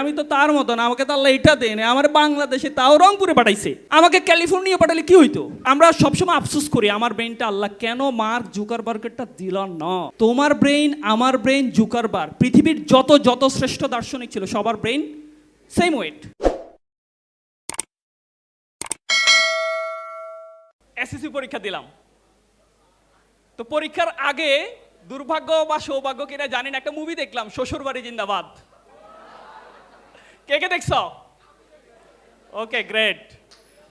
আমি তো তার মতন, আমাকে তো আল্লাহ এটা দেয় আমার বাংলাদেশে তাও রংপুরে পাঠাইছে। আমাকে ক্যালিফোর্নিয়া পাঠালে কি হইতো? আমরা সবসময় আফসোস করি, আমার ব্রেনটা আল্লাহ কেন মার্ক জুকার জুকারবার্গেরটা দিল না? তোমার ব্রেইন আমার ব্রেইন জুকারবার পৃথিবীর যত যত শ্রেষ্ঠ দার্শনিক ছিল, সবার ব্রেইন সেম ওয়েট এসএসসি পরীক্ষা দিলাম। তো পরীক্ষার আগে দুর্ভাগ্য বা সৌভাগ্য কিনা জানি না, একটা মুভি দেখলাম, শ্বশুরবাড়ি জিন্দাবাদ। কে কে দেখছ? ওকে গ্রেট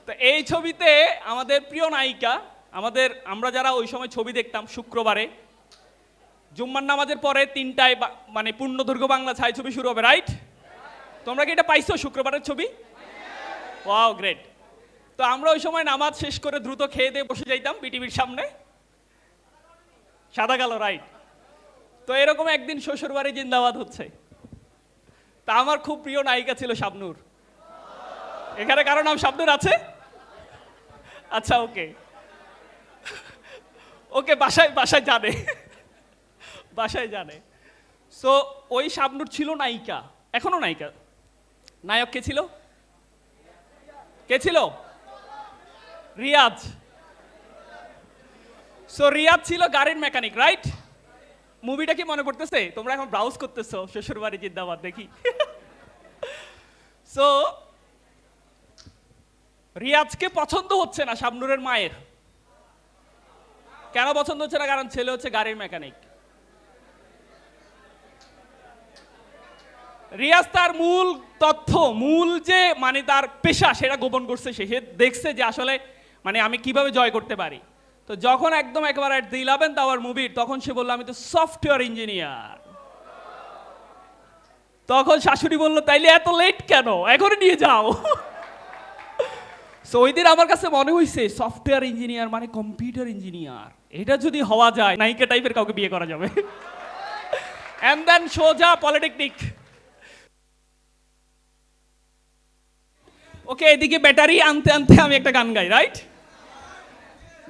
তো এই ছবিতে আমাদের প্রিয় নায়িকা, আমাদের, আমরা যারা ওই সময় ছবি দেখতাম শুক্রবারে, জুম্মার নামাজের পরে তিনটায় মানে পূর্ণদৈর্ঘ্য বাংলা ছায়াছবি শুরু হবে রাইট তোমরা কি এটা পাইছো শুক্রবারের ছবি? ওয়াও গ্রেট তো আমরা ওই সময় নামাজ শেষ করে দ্রুত খেয়ে দিয়ে বসে যাইতাম বিটিভির সামনে। সাদা কালো রাইট তো এরকম একদিন শ্বশুরবাড়ি জিন্দাবাদ হচ্ছে। তা আমার খুব প্রিয় নায়িকা ছিল শাবনুর। এখানে কারও নাম শাবনূর আছে? আচ্ছা ওকে। ওকে, বাসায় বাসায় জানে। বাসায় জানে। সো ওই শাবনুর ছিল নায়িকা। এখনও নায়িকা? নায়ক কে ছিল? কে ছিল? রিয়াজ। সো রিয়াজ ছিল গাড়ির মেকানিক রাইট মুভিটা কি মনে পড়তেছে? তোমরা এখন ব্রাউজ করতেছো শ্বশুরবাড়ি জিন্দাবাদ, দেখি। সো রিয়াজকে পছন্দ হচ্ছে না শাবনুরের মায়ের। কেন পছন্দ হচ্ছে না? কারণ ছেলে হচ্ছে গাড়ির মেকানিক রিয়াজ তার মূল তথ্য, মূল যে মানে তার পেশা, সেটা গোপন করছে সে দেখছে যে আসলে মানে আমি কীভাবে জয় করতে পারি। তো যখন একদম একেবারে দি ইলেভেন আওয়ার মুভির তখন সে বলল, আমি তো সফটওয়্যার ইঞ্জিনিয়ার তখন শাশুড়ি বলল, তাইলে এত লেট কেন? এখনই নিয়ে যাও। সো ওই দিন আমার কাছে মনে হয়েছে সফটওয়্যার ইঞ্জিনিয়ার মানে কম্পিউটার ইঞ্জিনিয়ার এটা যদি হওয়া যায়, নায়িকা টাইপের কাউকে বিয়ে করা যাবে। অ্যান্ড দেন সোজা পলিটেকনিক ওকে এদিকে ব্যাটারি আনতে আনতে আমি একটা গান গাই রাইট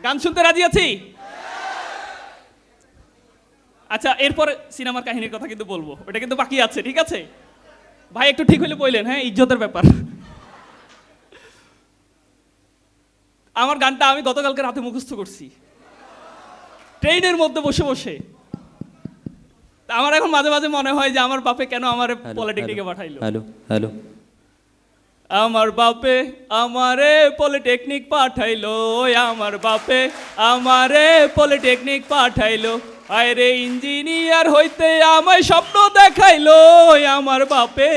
গান শুনতে রাজি আছি? আচ্ছা এরপরে সিনেমার কাহিনীর কথা কিন্তু বলব। ওটা কিন্তু বাকি আছে ঠিক আছে? ভাই একটু ঠিক হইলে বললেন হ্যাঁ? ইজ্জতের ব্যাপার। আমার গানটা আমি গতকালকে রাতে মুখস্থ করছি। ট্রেনের মধ্যে বসে বসে। আমার এখন মাঝে মাঝে মনে হয় যে আমার বাপে কেন আমার পলিটেকনিকে পাঠাইলো। হ্যালো হ্যালো আমার বাপে আমারে পলিটেকনিক পাঠাইলো আমার বাপে আমারে পলিটেকনিক পাঠাইলো। আরে ইঞ্জিনিয়ার হইতে আমায় স্বপ্ন দেখাইলো আমার বাপে।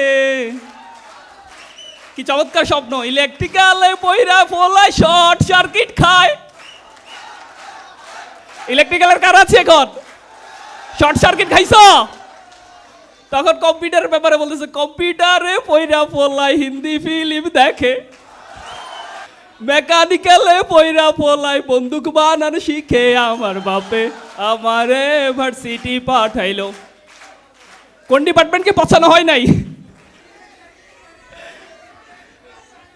কি চমৎকার স্বপ্ন, ইলেকট্রিক্যালে পয়রা ফোলায় শর্ট সার্কিট খায়। ইলেকট্রিক্যালের কার আছে এখন? শর্ট সার্কিট খাইছো? তখন কম্পিউটারের ব্যাপারে বলতেছে, কম্পিউটারে পয়রা পোলাই হিন্দি ফিল্ম দেখে। মেকানিক্যালে পয়রা পোলাই বন্দুক বানান শিখে আমার বাপে। আমারে ভার্সিটি পাঠাইলো। কোন ডিপার্টমেন্টকে পছানো হয় নাই?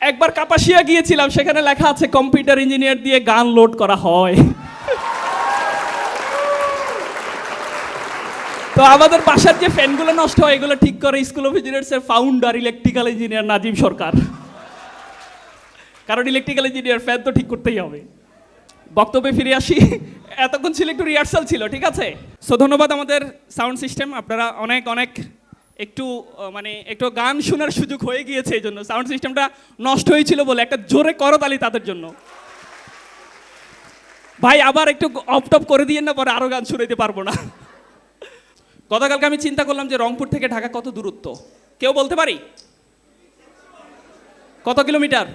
একবার কাপাসিয়া গিয়েছিলাম, সেখানে লেখা আছে, কম্পিউটার ইঞ্জিনিয়ার দিয়ে গান লোড করা হয়। তো আমাদের বাসার যে ফ্যানগুলো নষ্ট হয়, এগুলো ঠিক করে school of ইঞ্জিনিয়ার্সের founder electrical engineer Nazim Sarkar. কারণ ইলেকট্রিক্যাল ইঞ্জিনিয়ার ফ্যান তো ঠিক করতেই হবে। বক্তব্যে ফিরে আসি। এতক্ষণ ছিল একটু রিহার্সাল ছিল, ঠিক আছে? সো ধন্যবাদ আমাদের সাউন্ড সিস্টেম আপনারা অনেক অনেক একটু মানে একটু গান শোনার সুযোগ হয়ে গিয়েছে এই জন্য সাউন্ড সিস্টেমটা নষ্ট হয়েছিল বলে একটা জোরে করতালি তাদের জন্য। ভাই, আবার একটু অফ টপ করে দিয়ে না, পরে আরও গান শুনাইতে পারব না। গতকালকে আমি চিন্তা করলাম যে রংপুর থেকে ঢাকা কত দূরত্ব। কেউ বলতে পারি? কত কিলোমিটার?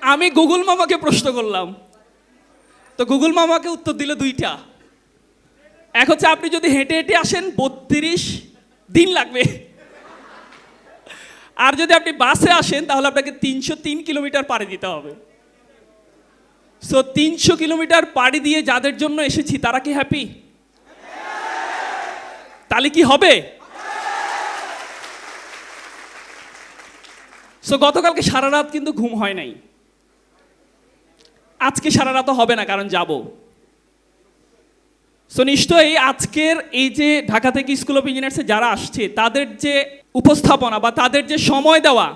আমি গুগল মামাকে প্রশ্ন করলাম। তো গুগল মামাকে উত্তর দিল দুইটা। এক হচ্ছে আপনি যদি হেঁটে হেঁটে আসেন, বত্রিশ দিন লাগবে। আর যদি আপনি বাসে আসেন, তাহলে আপনাকে তিনশো তিন কিলোমিটার পাড়ি দিতে হবে। সো তিনশো কিলোমিটার পাড়ি দিয়ে যাদের জন্য এসেছি, তারা কি হ্যাপি তাহলে কি হবে? সো গতকালকে সারা রাত কিন্তু ঘুম হয় নাই। আজকে সারা রাত হবে না, কারণ যাব। সো নিশ্চয়ই আজকের এই যে ঢাকা থেকে স্কুল অফ ইঞ্জিনিয়ার্সে যারা আসছে, তাদের যে উপস্থাপনা বা তাদের যে সময় দেওয়া,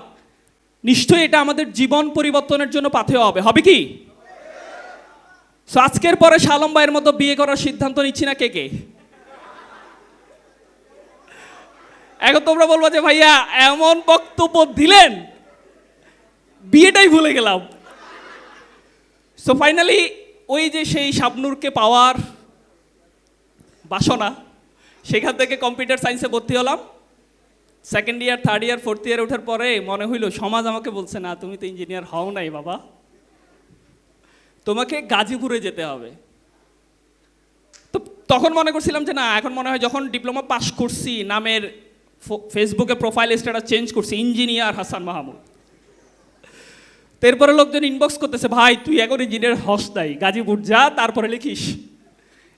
নিশ্চয়ই এটা আমাদের জীবন পরিবর্তনের জন্য পাথেয় হবে। হবে কি? সো আজকের পরে শালম ভাইয়ের মতো বিয়ে করার সিদ্ধান্ত নিচ্ছি না কে কে? এখন তোমরা বলব যে, ভাইয়া, এমন বক্তব্য দিলেন, বিয়েটাই ভুলে গেলাম। সো ফাইনালি ওই যে সেই শাবনুরকে পাওয়ার বাসনা, সেখান থেকে কম্পিউটার সায়েন্সে ভর্তি হলাম। Second year third year fourth year ওঠার পরে মনে হইল, সমাজ আমাকে বলছে না, তুমি তো ইঞ্জিনিয়ার হও নাই বাবা। তোমাকে গাজীপুরে যেতে হবে। তো তখন মনে করছিলাম যে না, এখন মনে হয় যখন ডিপ্লোমা পাস করছি, নামের ফেসবুকে প্রোফাইল স্ট্যাটাস চেঞ্জ করছি, ইঞ্জিনিয়ার হাসান মাহমুদ। তো এরপরে লোকজন ইনবক্স করতেছে, ভাই, তুই এখন ইঞ্জিনিয়ার হস নাই, গাজীপুর যা, তারপরে লিখিস।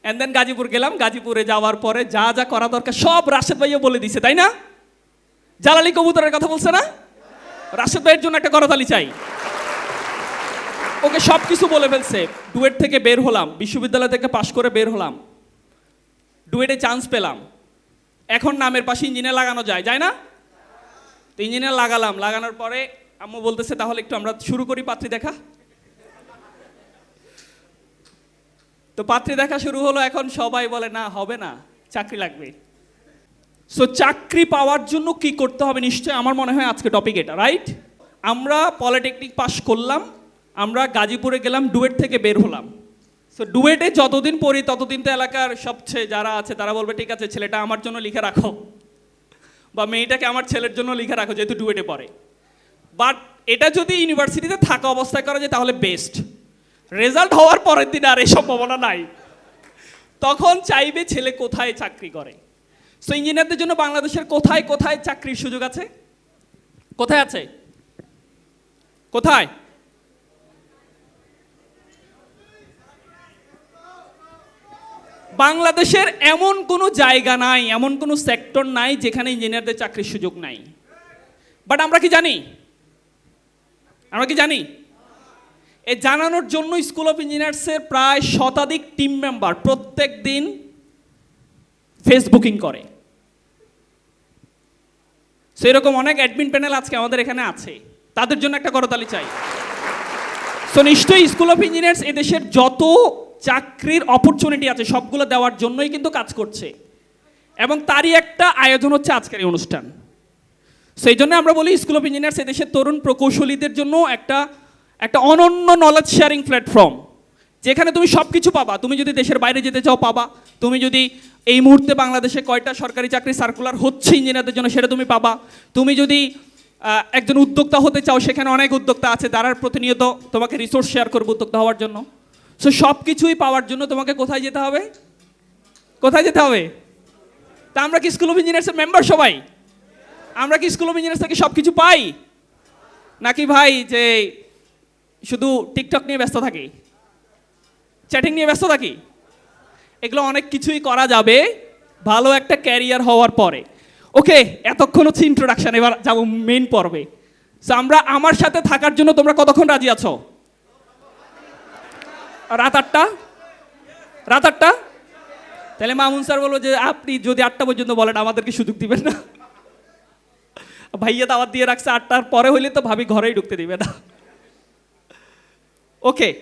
অ্যান্ড দেন গাজীপুর গেলাম, গাজীপুরে যাওয়ার পরে যা যা করা দরকার, সব রাশেদ ভাইও বলে দিছে, তাই না? জালালি কবুতরের কথা বলছে না? রাশেদ ভাইয়ের জন্য একটা করতালি চাই। ওকে সব কিছু বলে ফেলছে। ডুয়েট থেকে বের হলাম, বিশ্ববিদ্যালয় থেকে পাশ করে বের হলাম। ডুয়েটে চান্স পেলাম। এখন নামের পাশে ইঞ্জিনিয়ার লাগানো যায় যায় না? তো ইঞ্জিনিয়ার লাগালাম, লাগানোর পরে আম্মু বলতেছে, তাহলে একটু আমরা শুরু করি পাত্রী দেখা? তো পাত্রী দেখা শুরু হলো, এখন সবাই বলে, না, হবে না, চাকরি লাগবে। সো চাকরি পাওয়ার জন্য কি করতে হবে নিশ্চয়ই আমার মনে হয় আজকে টপিক এটা রাইট আমরা পলিটেকনিক পাশ করলাম আমরা গাজীপুরে গেলাম, ডুয়েট থেকে বের হলাম। সো ডুয়েটে যতদিন পড়ি, ততদিন তো এলাকার সবচেয়ে যারা আছে, তারা বলবে, ঠিক আছে, ছেলেটা আমার জন্য লিখে রাখো বা মেয়েটাকে আমার ছেলের জন্য লিখে রাখো, যেহেতু ডুয়েটে পড়ে। বাট এটা যদি ইউনিভার্সিটিতে থাকা অবস্থায় করা যায়, তাহলে বেস্ট রেজাল্ট হওয়ার পরের দিন আর এই সম্ভাবনা নাই। তখন চাইবে ছেলে কোথায় চাকরি করে। সো ইঞ্জিনিয়ারদের জন্য বাংলাদেশের কোথায় কোথায় চাকরির সুযোগ আছে? কোথায় আছে? কোথায়? বাংলাদেশের এমন কোনো জায়গা নাই, এমন কোনো সেক্টর নাই যেখানে ইঞ্জিনিয়ারদের চাকরির সুযোগ নাই। বাট আমরা কি জানি? আমরা কি জানি? এ জানানোর জন্য স্কুল অফ ইঞ্জিনিয়ার্সের প্রায় শতাধিক টিম মেম্বার প্রত্যেক দিন ফেসবুকিং করে। সেরকম অনেক অ্যাডমিন প্যানেল আজকে আমাদের এখানে আছে। তাদের জন্য একটা করতালি চাই। সো নিশ্চয়ই স্কুল অফ ইঞ্জিনিয়ার্স এদেশের যত চাকরির অপরচুনিটি আছে, সবগুলো দেওয়ার জন্যই কিন্তু কাজ করছে। এবং তারই একটা আয়োজন হচ্ছে আজকের এই অনুষ্ঠান। সেই জন্য আমরা বলি স্কুল অফ ইঞ্জিনিয়ার্স এদেশের তরুণ প্রকৌশলীদের জন্য একটা একটা অনন্য নলেজ শেয়ারিং প্ল্যাটফর্ম যেখানে তুমি সব কিছু পাবা। তুমি যদি দেশের বাইরে যেতে চাও, পাবা। তুমি যদি এই মুহূর্তে বাংলাদেশে কয়টা সরকারি চাকরি সার্কুলার হচ্ছে ইঞ্জিনিয়ারদের জন্য, সেটা তুমি পাবা। তুমি যদি একজন উদ্যোক্তা হতে চাও, সেখানে অনেক উদ্যোক্তা আছে। তারা প্রতিনিয়ত তোমাকে রিসোর্স শেয়ার করবে উদ্যোক্তা হওয়ার জন্য। সো সব কিছুই পাওয়ার জন্য তোমাকে কোথায় যেতে হবে? কোথায় যেতে হবে? তা আমরা কি স্কুল অফ ইঞ্জিনিয়ার্সের মেম্বার সবাই? আমরা কি স্কুল অফ ইঞ্জিনিয়ার্স থেকে সব কিছু পাই? নাকি ভাই যে শুধু টিকটক নিয়ে ব্যস্ত থাকি? চ্যাটিং নিয়ে ব্যস্ত থাকি? এগুলো অনেক কিছুই করা যাবে ভালো একটা ক্যারিয়ার হওয়ার পরে। ওকে এতক্ষণ হচ্ছে ইন্ট্রোডাকশন এবার যাব মেন পর্বে। সো আমরা আমার সাথে থাকার জন্য তোমরা কতক্ষণ রাজি আছো? রাত আটটা? রাত আটটা? তাহলে মামুন স্যার বলব যে, আপনি যদি আটটা পর্যন্ত বলেন, আমাদেরকে সুযোগ দিবেন না। ভাইয়া দাওয়াত দিয়ে রাখছে, আটটার পরে হইলে তো ভাবি ঘরেই ঢুকতে দিবে না। ওকে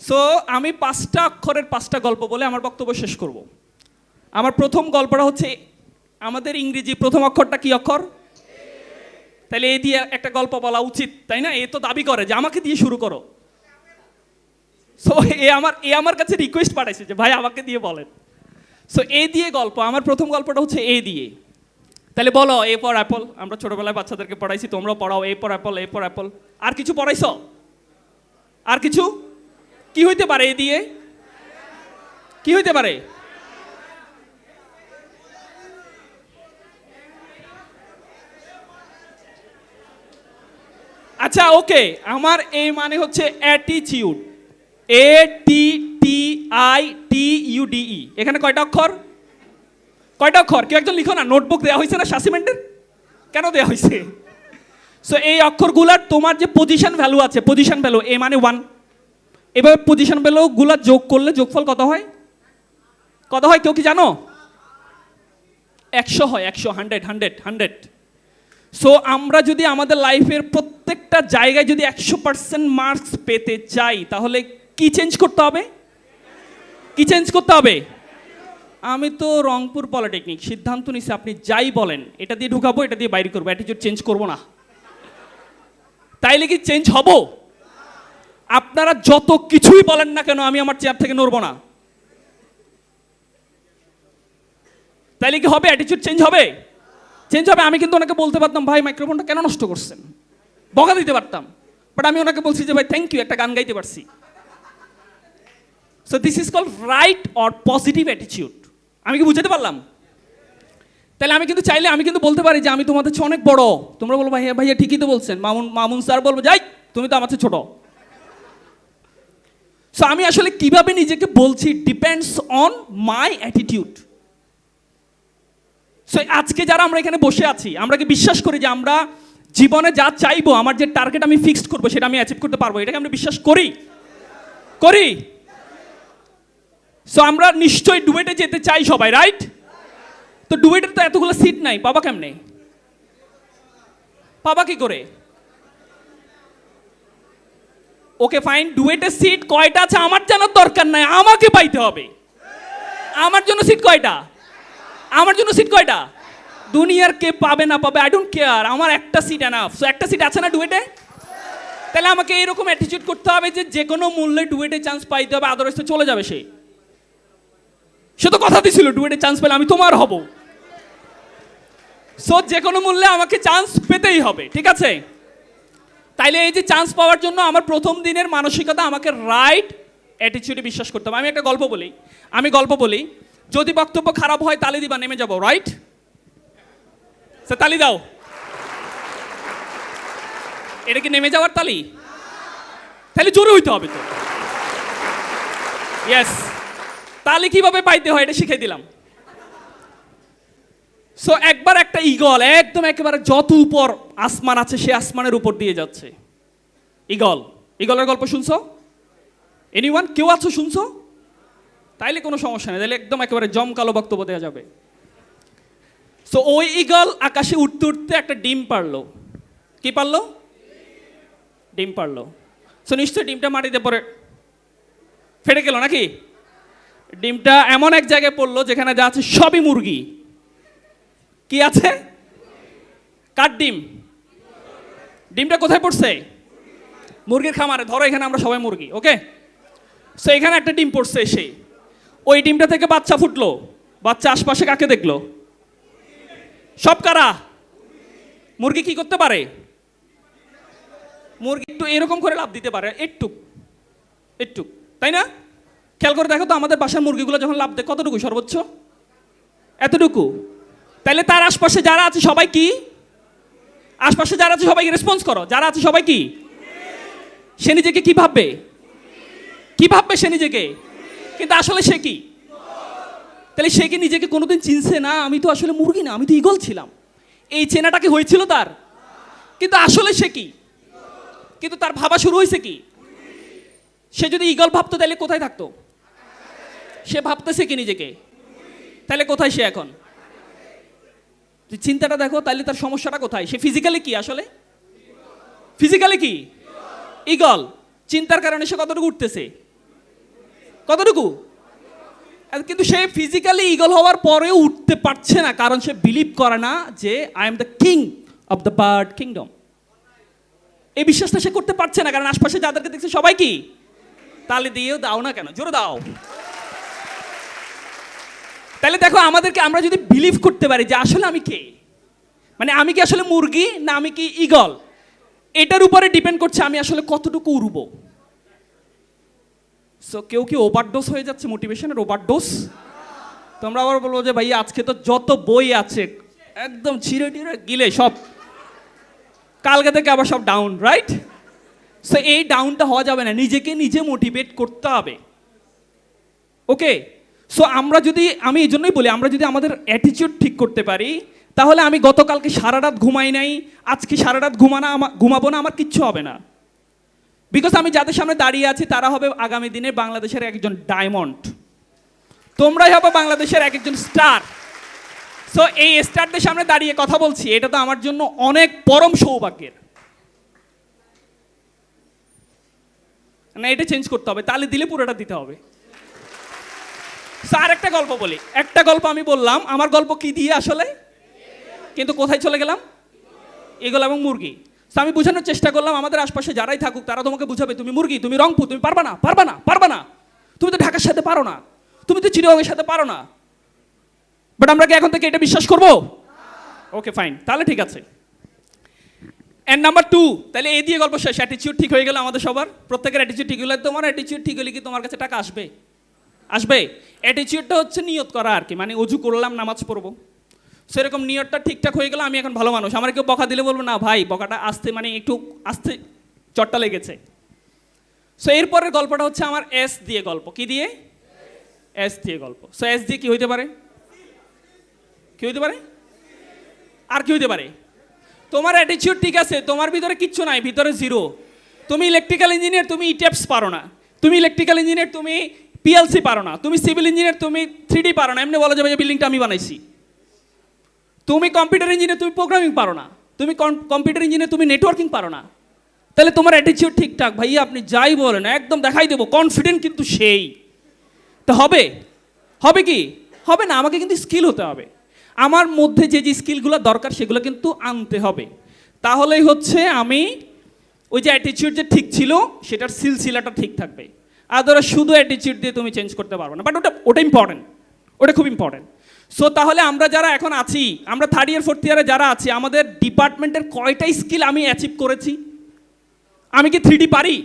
সো আমি পাঁচটা অক্ষরের পাঁচটা গল্প বলে আমার বক্তব্য শেষ করব। আমার প্রথম গল্পটা হচ্ছে, আমাদের ইংরেজি প্রথম অক্ষরটা কি অক্ষর? তাহলে এ দিয়ে একটা গল্প বলা উচিত, তাই না? এ তো দাবি করে যে, আমাকে দিয়ে শুরু করো। সো এ আমার এ আমার কাছে রিকোয়েস্ট পাঠাইছে যে, ভাই, আমাকে দিয়ে বলেন। সো এ দিয়ে গল্প, আমার প্রথম গল্পটা হচ্ছে এ দিয়ে। তাহলে বলো, এ পর অ্যাপল আমরা ছোটবেলায় বাচ্চাদেরকে পড়াইছি তোমরা পড়াও, এ পর অ্যাপল এ পর অ্যাপল আর কিছু পড়াইছ? আর কিছু? কি হইতে পারে এ দিয়ে? কি হইতে পারে? আচ্ছা ওকে আমার এই মানে হচ্ছে অ্যাটিচিউড A T T I T U D E এখানে কয়টা অক্ষর? কয়টা অক্ষর? কেউ একজন লিখো না, নোটবুক দেওয়া হয়েছে না শাসিমেন্টের কেন দেওয়া হয়েছে? সো এই অক্ষরগুলার তোমার যে পজিশন ভ্যালু আছে পজিশন ভ্যালু এ মানে ওয়ান এভাবে পজিশন ভ্যালুগুলা যোগ করলে যোগফল কত হয়? কত হয় কেউ কি জানো? একশো হয়, একশো হান্ড্রেড হান্ড্রেড হান্ড্রেড সো আমরা যদি আমাদের লাইফের প্রত্যেকটা জায়গায় যদি একশো পার্সেন্ট মার্কস পেতে চাই, তাহলে কি চেঞ্জ করতে হবে? কি চেঞ্জ করতে হবে? আমি তো রংপুর পলিটেকনিক, সিদ্ধান্ত নিছি আপনি যাই বলেন, এটা দিয়ে ঢুকাবো, এটা দিয়ে বাইরে করব অ্যাটিটিউড চেঞ্জ করব না। তাইলে কি চেঞ্জ হব? আপনারা যত কিছুই বলেন না কেন, আমি আমার চেয়ার থেকে নড়বো না। তাইলে কি হবে? অ্যাটিটিউড চেঞ্জ হবে? চেঞ্জ হবে? আমি কিন্তু ওনাকে বলতে পারতাম, ভাই মাইক্রোফোনটা কেন নষ্ট করছেন? বকা দিতে পারতাম। বাট আমি ওনাকে বলছি যে, ভাই থ্যাংক ইউ একটা গান গাইতে পারছি। So this is call right or positive attitude আমি কি বুঝাতে পারলাম? তাহলে আমি কিন্তু চাইলে, আমি কিন্তু বলতে পারি যে আমি তোমাদের চেয়ে অনেক বড়। তোমরা বলব ভাইয়া ভাইয়া, ঠিকই তো বলছেন। মামুন মামুন স্যার বলব, যাই, তুমি তো আমার ছোট। সো আমি আসলে কীভাবে নিজেকে বলছি depends on my attitude so আজকে যারা আমরা এখানে বসে আছি, আমরা কি বিশ্বাস করি যে আমরা জীবনে যা চাইব, আমার যে টার্গেট আমি ফিক্সড করব, সেটা আমি অ্যাচিভ করতে পারব? এটাকে আমরা বিশ্বাস করি? করি? সো আমরা নিশ্চয়ই ডুয়েটে যেতে চাই সবাই রাইট তো ডুয়েটের তো এতগুলো সিট নাই পাবা কেমনে? পাবা কি করে? ওকে ফাইন ডুয়েটের সিট কয়টা আছে? আমার জানার দরকার নাই, আমাকে পাইতে হবে। আমার জন্য সিট কয়টা? আমার জন্য সিট কয়টা? দুনিয়ার কে পাবে না পাবে আই ডোন্ট কেয়ার আমার একটা সিট এনাফ সো একটা সিট আছে না ডুয়েটে তাহলে আমাকে এরকম অ্যাটিটিউড করতে হবে যে যে কোনো মূল্যে ডুয়েটে চান্স পাইতে হবে আদারওয়াইজ তো চলে যাবে সে। সে তো কথা দিছিল ডুয়েটে চান্স পেলে আমি তোমার হব। সো যে কোনো মূল্যে আমাকে চান্স পেতেই হবে, ঠিক আছে? তাইলে এই যে চান্স পাওয়ার জন্য আমার প্রথম দিনের মানসিকতা আমাকে রাইট অ্যাটিটিউডে বিশ্বাস করতে হবে। আমি একটা গল্প বলি, আমি গল্প বলি, যদি বক্তব্য খারাপ হয় তালি দিবা, নেমে যাব রাইট সে তালি দাও। এটা কি নেমে যাওয়ার তালি? তাহলে জোরে হইতে হবে তো। ইয়েস তালি কীভাবে পাইতে হয় এটা শিখিয়ে দিলাম। সো একবার একটা ইগল একদম একেবারে যত উপর আসমান আছে, সে আসমানের উপর দিয়ে যাচ্ছে। ইগল ইগলের গল্প শুনছো? এনিওয়ান কেউ আছো শুনছো? তাইলে কোনো সমস্যা নেই তাহলে একদম একেবারে জমকালো বক্তব্য দেওয়া যাবে। সো ওই ইগল আকাশে উঠতে উঠতে একটা ডিম পারল কি পারল ডিম পারল সো নিশ্চয়ই ডিমটা মাটিতে পরে ফেটে গেল নাকি? ডিমটা এমন এক জায়গায় পড়ল যেখানে যা আছে সবই মুরগি। কি আছে? কার ডিম। ডিমটা কোথায় পড়ছে? মুরগির খামারে। ধরো এখানে আমরা সবাই মুরগি, ওকে? সো এখানে একটা ডিম পড়ছে এসে। ওই ডিমটা থেকে বাচ্চা ফুটলো। বাচ্চা আশপাশে কাকে দেখল? সব কারা? মুরগি কি করতে পারে? মুরগি একটু এরকম করে লাভ দিতে পারে, একটু একটু, তাই না? খেয়াল করে দেখো তো, আমাদের বাসার মুরগিগুলো যখন লাভ দেয় কতটুকু সর্বোচ্চ? এতটুকু। তাহলে তার আশপাশে যারা আছে সবাই কি? আশপাশে যারা আছে সবাইকে রেসপন্স করো। যারা আছে সবাই কি? সে নিজেকে কি ভাববে? কি ভাববে সে নিজেকে? কিন্তু আসলে সে কি? তাহলে সে কি নিজেকে কোনোদিন চিনছে? না, আমি তো আসলে মুরগি না, আমি তো ইগল ছিলাম। এই চেনাটা কি হয়েছিল তার? কিন্তু আসলে সে কি? কিন্তু তার ভাবা শুরু হয়েছে কি? সে যদি ইগল ভাবতো, তাহলে কোথায় থাকতো? সে ভাবতেছে কি নিজেকে? তাহলে কোথায় সে এখন? চিন্তাটা দেখো, তাহলে তার সমস্যাটা কোথায়? সে ফিজিক্যালি কি আসলে? ফিজিক্যালি কি? ইগল চিন্তার কারণে সে কতটুকু উঠতেছে? কতটুকু? কিন্তু সে ফিজিক্যালি ইগল হওয়ার পরেও উঠতে পারছে না, কারণ সে বিলিভ করে না যে I am the king of the bird kingdom এই বিশ্বাসটা সে করতে পারছে না, কারণ আশপাশে যাদেরকে দেখছে সবাই কি? তাহলে দিয়েও দাও না কেন? জোরে দাও। তাহলে দেখো আমাদেরকে আমরা যদি বিলিভ করতে পারি যে আসলে আমি কে? মানে আমি কি আসলে মুরগি না আমি কি ইগল এটার উপরে ডিপেন্ড করছে আমি আসলে কতটুকু উড়ব? সো কেউ কি ওভারডোজ হয়ে যাচ্ছে মোটিভেশনের ওভারডোজ তোমরা আবার বলব যে ভাই, আজকে তো যত বই আছে, একদম ছিঁড়ে টিড়ে গিলে সব। কালকে থেকে আবার সব ডাউন রাইট সো এই ডাউনটা হওয়া যাবে না, নিজেকে নিজে মোটিভেট করতে হবে। ওকে সো আমরা যদি, আমি এই জন্যই বলি, আমরা যদি আমাদের অ্যাটিটিউড ঠিক করতে পারি, তাহলে আমি গতকালকে সারা রাত ঘুমাই নাই, আজকে সারা রাত ঘুমানা ঘুমাবো না, আমার কিচ্ছু হবে না। বিকজ আমি যাদের সামনে দাঁড়িয়ে আছি, তারা হবে আগামী দিনে বাংলাদেশের একজন ডায়মন্ড তোমরাই হবে বাংলাদেশের এক একজন স্টার সো এই স্টারদের সামনে দাঁড়িয়ে কথা বলছি, এটা তো আমার জন্য অনেক পরম সৌভাগ্যের। না, এটা চেঞ্জ করতে হবে তাহলে দিলে পুরোটা দিতে হবে। স্যার, একটা গল্প বলি। একটা গল্প আমি বললাম, আমার গল্প কি দিয়ে আসলে? কিন্তু কোথায় চলে গেলাম? এগুলো এবং মুরগি। আমি বোঝানোর চেষ্টা করলাম, আমাদের আশপাশে যারাই থাকুক, তারা তোমাকে বুঝাবে, তুমি মুরগি, তুমি রংপুর, তুমি পারবা না? পারবা না? পারবা না? তুমি তো ঢাকার সাথে পারো না। তুমি তো চিরঙের সাথে পারো না। বাট আমরা কি এখন থেকে এটা বিশ্বাস করব? ওকে ফাইন তাহলে ঠিক আছে। এন্ড নাম্বার টু তাহলে এই দিয়ে গল্প শেষ। অ্যাটিচিউড ঠিক হয়ে গেল আমাদের সবার? প্রত্যেকের অ্যাটিচিউড ঠিক হলে তোমার অ্যাটিচিউড ঠিক হলে কি তোমার কাছে টাকা আসবে? আসবে? অ্যাটিচিউডটা হচ্ছে নিয়ত করা আর কি মানে অজু করলাম, নামাজ পড়ব। সেরকম নিয়তটা ঠিকঠাক হয়ে গেলে আমি এখন ভালো মানুষ। আমার কেউ বকা দিলে বলব, না ভাই, বকাটা আসতে মানে একটু আসতে, চটটা লেগেছে। সো এরপরের গল্পটা হচ্ছে আমার এস দিয়ে গল্প। কি দিয়ে? এস দিয়ে গল্প। সো এস দিয়ে কি হইতে পারে? কি হইতে পারে? আর কি হইতে পারে? তোমার অ্যাটিচিউড ঠিক আছে, তোমার ভিতরে কিচ্ছু নাই, ভিতরে জিরো তুমি ইলেকট্রিক্যাল ইঞ্জিনিয়ার তুমি ইটেপস পারো না। তুমি ইলেকট্রিক্যাল ইঞ্জিনিয়ার তুমি পিএলসি পারো না। তুমি সিভিল ইঞ্জিনিয়ার তুমি থ্রি পারো না। এমনি বলা যাবে যে বিল্ডিংটা আমি বানাইছি। তুমি কম্পিউটার ইঞ্জিনিয়ার তুমি প্রোগ্রামিং পারো না। তুমি কম্পিউটার ইঞ্জিনিয়ার তুমি নেটওয়ার্কিং পারো না। তাহলে তোমার অ্যাটিচিউড ঠিকঠাক। ভাইয়া, আপনি যাই বলেন, একদম দেখাই দেবো। কনফিডেন্ট কিন্তু সেই। তো হবে। হবে কি? হবে না। আমাকে কিন্তু স্কিল হতে হবে। আমার মধ্যে যে যে স্কিলগুলো দরকার, সেগুলো কিন্তু আনতে হবে। তাহলেই হচ্ছে আমি ওই যে অ্যাটিচিউড যে ঠিক ছিল, সেটার সিলসিলাটা ঠিক থাকবে। আর ধরো শুধু অ্যাটিচিউড দিয়ে তুমি চেঞ্জ করতে পারবে না। বাট ওটা ওটা ইম্পর্টেন্ট ওটা খুব ইম্পর্টেন্ট সো তাহলে আমরা যারা এখন আছি, আমরা থার্ড ইয়ার ফোর্থ ইয়ারে যারা আছি, আমাদের ডিপার্টমেন্টের কয়টা স্কিল আমি অ্যাচিভ করেছি? আমি কি থ্রি পারি?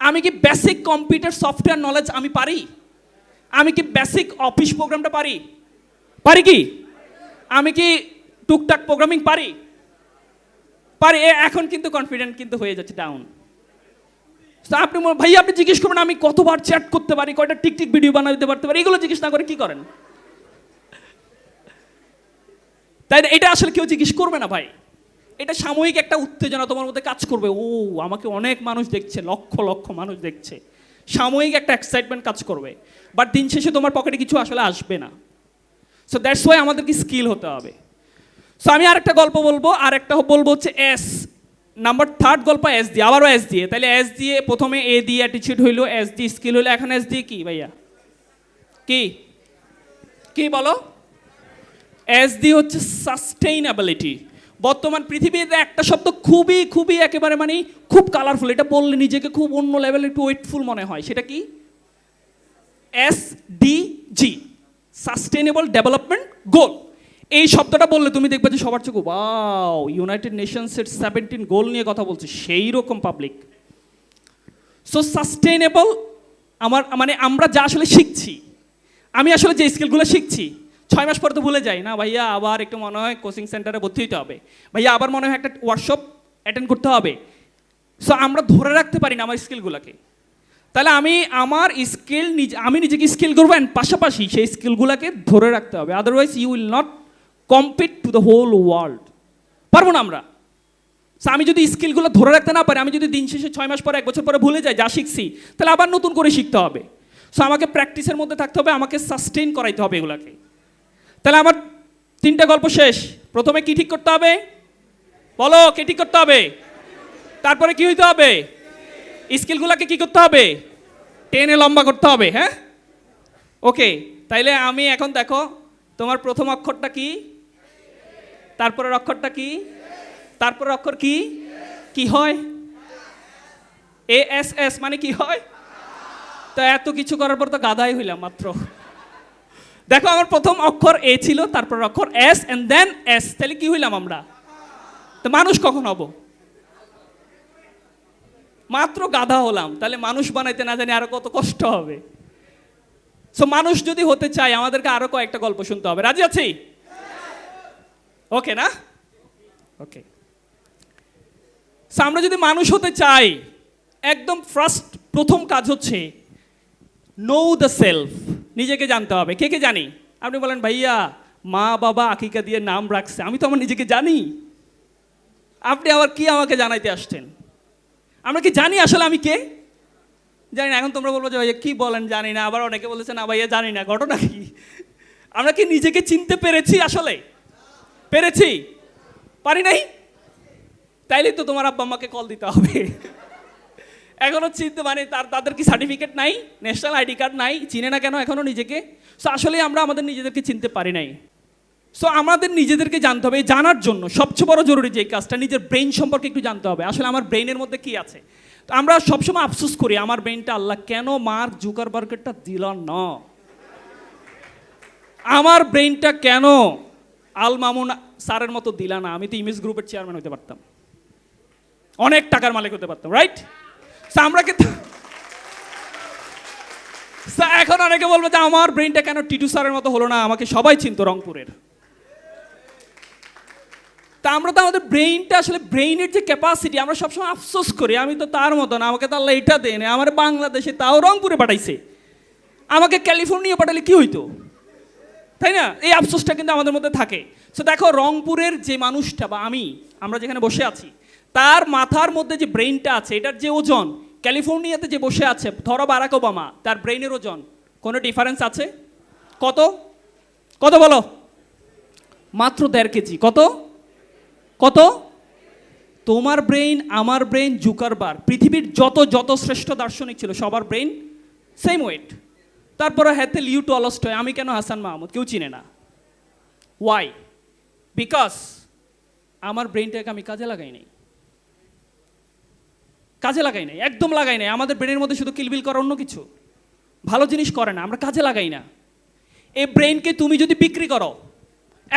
আমি কি বেসিক কম্পিউটার সফটওয়্যার নলেজ আমি পারি? আমি কি বেসিক অফিস প্রোগ্রামটা পারি? পারি কি? আমি কি টুকটাক প্রোগ্রামিং পারি? পারি। এখন কিন্তু কনফিডেন্ট কিন্তু হয়ে যাচ্ছে ডাউন আপনি ভাই আপনি জিজ্ঞেস করবেন, আমি কতবার চ্যাট করতে পারি, কয়টা টিকটিক ভিডিও বানাতে পারতে পারি? এগুলো জিজ্ঞেস না করে কি করেন? তাই এটা আসলে কেউ জিজ্ঞেস করবে না, ভাই। এটা সাময়িক একটা উত্তেজনা তোমার মধ্যে কাজ করবে। ও, আমাকে অনেক মানুষ দেখছে, লক্ষ লক্ষ মানুষ দেখছে। সাময়িক একটা এক্সাইটমেন্ট কাজ করবে। বাট দিন শেষে তোমার পকেটে কিছু আসলে আসবে না। সো দ্যাটস ওয়াই আমাদেরকে স্কিল হতে হবে। সো আমি আরেকটা গল্প বলব আর একটা বলব হচ্ছে এস নাম্বার থার্ড গল্প এস দিয়ে আবারও এস দিয়ে তাহলে এস দিয়ে প্রথমে এ দিয়ে অ্যাটিচিউড হইল এস দিয়ে স্কিল হইল, এখন এস দিয়ে কি ভাইয়া? কি? কি বলো? এস ডি হচ্ছে সাস্টেইনাবিলিটি বর্তমান পৃথিবীর একটা শব্দ খুবই খুবই একেবারে মানে খুব কালারফুল এটা বললে নিজেকে খুব অন্য লেভেলে একটু ওয়েটফুল মনে হয়। সেটা কি? S D G sustainable development goal এই শব্দটা বললে তুমি দেখবে যে সবার চোখে বাও ইউনাইটেড নেশনসের সেভেন্টিন গোল নিয়ে কথা বলছে, সেই রকম পাবলিক সো সাস্টেনেবল আমার মানে আমরা যা আসলে শিখছি, আমি আসলে যে স্কিলগুলো শিখছি, ছয় মাস পরে তো ভুলে যাই। না ভাইয়া, আবার একটু মনে হয় কোচিং সেন্টারে ভর্তি হতে হবে। ভাইয়া, আবার মনে হয় একটা ওয়ার্কশপ অ্যাটেন্ড করতে হবে। সো আমরা ধরে রাখতে পারি না আমার স্কিলগুলোকে তাহলে আমি আমার স্কিল নিজে, আমি নিজেকে স্কিল করব অ্যান্ড পাশাপাশি সেই স্কিলগুলোকে ধরে রাখতে হবে। Otherwise you will not compete to the whole world পারব না আমরা। আমি যদি স্কিলগুলো ধরে রাখতে না পারি, আমি যদি দিন শেষে ছয় মাস পরে, এক বছর পরে ভুলে যাই, যা শিখছি, তাহলে আবার নতুন করে শিখতে হবে। সো আমাকে প্র্যাকটিসের মধ্যে থাকতে হবে, আমাকে সাস্টেইন করাইতে হবে এগুলাকে। তাহলে আমার তিনটা গল্প শেষ। প্রথমে কি ঠিক করতে হবে? বলো, কি ঠিক করতে হবে? তারপরে কি হইতে হবে? স্কিলগুলোকে কি করতে হবে? টেনে লম্বা করতে হবে হ্যাঁ? ওকে তাইলে আমি এখন দেখো, তোমার প্রথম অক্ষরটা কি? তারপরের অক্ষরটা কি? তারপরের অক্ষর কি? কি হয়? এ এস এস মানে কি হয়? তো এত কিছু করার পর তো গাধাই হইলাম মাত্র। দেখো আমার প্রথম অক্ষর এ ছিল, তারপর অক্ষর এস এন্ড দেন এস তাহলে কি হইলাম আমরা? তো মানুষ কখন হব? মাত্র গাধা হলাম, তাহলে মানুষ বানাইতে না জানি আরও কত কষ্ট হবে। সো মানুষ যদি হতে চায়, আমাদেরকে আরও কয়েকটা গল্প শুনতে হবে। রাজি আছি? ওকে না ওকে আমরা যদি মানুষ হতে চাই, একদম ফার্স্ট প্রথম কাজ হচ্ছে নো দ্য সেলফ নিজেকে জানতে হবে। কে কে জানি? আপনি বলেন, ভাইয়া, মা, বাবা, আকিকা দিয়ে নাম রাখছে। আমি তো আমার নিজেকে জানি। আপনি আবার কি আমাকে জানাইতে আসছেন? আমরা কি জানি আসলে আমি কে? জানি না। এখন তোমরা বলব যে, ভাইয়া, কি বলেন? জানি না। আবার অনেকে বলেছে, না, ভাইয়া, জানি না। ঘটনা কি? আমরা কি নিজেকে চিনতে পেরেছি আসলে? পেরেছি? পারি নাই? তাইলে তো তোমার আব্বা আম্মাকে কল দিতে হবে। এখনও চিনতে মানে তার, তাদের কি সার্টিফিকেট নাই? ন্যাশনাল আইডি কার্ড নাই? চিনে না কেন এখনও নিজেকে? সো আসলে আমরা আমাদের নিজেদেরকে চিনতে পারি নাই। সো আমাদের নিজেদেরকে জানতে হবে জানার জন্য সবচেয়ে বড় জরুরি যে কাজটা, নিজের ব্রেন সম্পর্কে একটু জানতে হবে। আসলে আমার ব্রেনের মধ্যে কি আছে? তো আমরা সবসময় আফসোস করি, আমার ব্রেনটা আল্লাহ কেন মার্ক জুকারবার্গেরটা দিল না? আমার ব্রেনটা কেন আল মামুন স্যারের মতো দিলা না, আমি তো ইমেজ গ্রুপের চেয়ারম্যান হতে পারতাম। অনেক টাকার মালিক হতে পারতাম রাইট আমরা কিন্তু এখন অনেকে বলবে যে আমার ব্রেনটা কেন টিটু স্যারের মতো হলো না? আমাকে সবাই চিনতো রংপুরের। তা আমরা তো আমাদের ব্রেইনটা আসলে ব্রেইনের যে ক্যাপাসিটি আমরা সবসময় আফসোস করি, আমি তো তার মতো না, আমাকে তো আল্লাহ এটা দেয় আমার বাংলাদেশে তাও রংপুরে পাঠাইছে। আমাকে ক্যালিফোর্নিয়া পাঠালে কি হইতো? তাই না? এই আফসোসটা কিন্তু আমাদের মধ্যে থাকে। সো দেখো, রংপুরের যে মানুষটা বা আমি, আমরা যেখানে বসে আছি, তার মাথার মধ্যে যে ব্রেইনটা আছে, এটার যে ওজন, ক্যালিফোর্নিয়াতে যে বসে আছে, ধরো বারাক ওবামা, তার ব্রেইনের ওজন, কোনো ডিফারেন্স আছে? কত? কত বলো? মাত্র দেড় কেজি। কত? কত? তোমার ব্রেইন আমার ব্রেইন জুকারবার পৃথিবীর যত যত শ্রেষ্ঠ দার্শনিক ছিল, সবার ব্রেইন সেম ওয়েট তারপরে হ্যাতে লিউ টলস্টয় আমি কেন হাসান মাহমুদ? কেউ চিনে না। ওয়াই বিকজ আমার ব্রেনটাকে আমি কাজে লাগাই নাই। কাজে লাগাই নাই, একদম লাগাই নাই। আমাদের ব্রেনের মধ্যে শুধু কিলবিল করা অন্য কিছু। ভালো জিনিস করে না, আমরা কাজে লাগাই না। এই ব্রেইনকে তুমি যদি বিক্রি করো,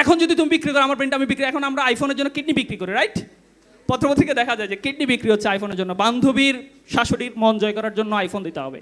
এখন যদি তুমি বিক্রি করো, আমার ব্রেনটা আমি বিক্রি এখন আমরা আইফোনের জন্য কিডনি বিক্রি করি রাইট পত্রপত্রিকা দেখা যায় যে কিডনি বিক্রি হচ্ছে আইফোনের জন্য। বান্ধবীর, শাশুড়ির মন জয় করার জন্য আইফোন দিতে হবে।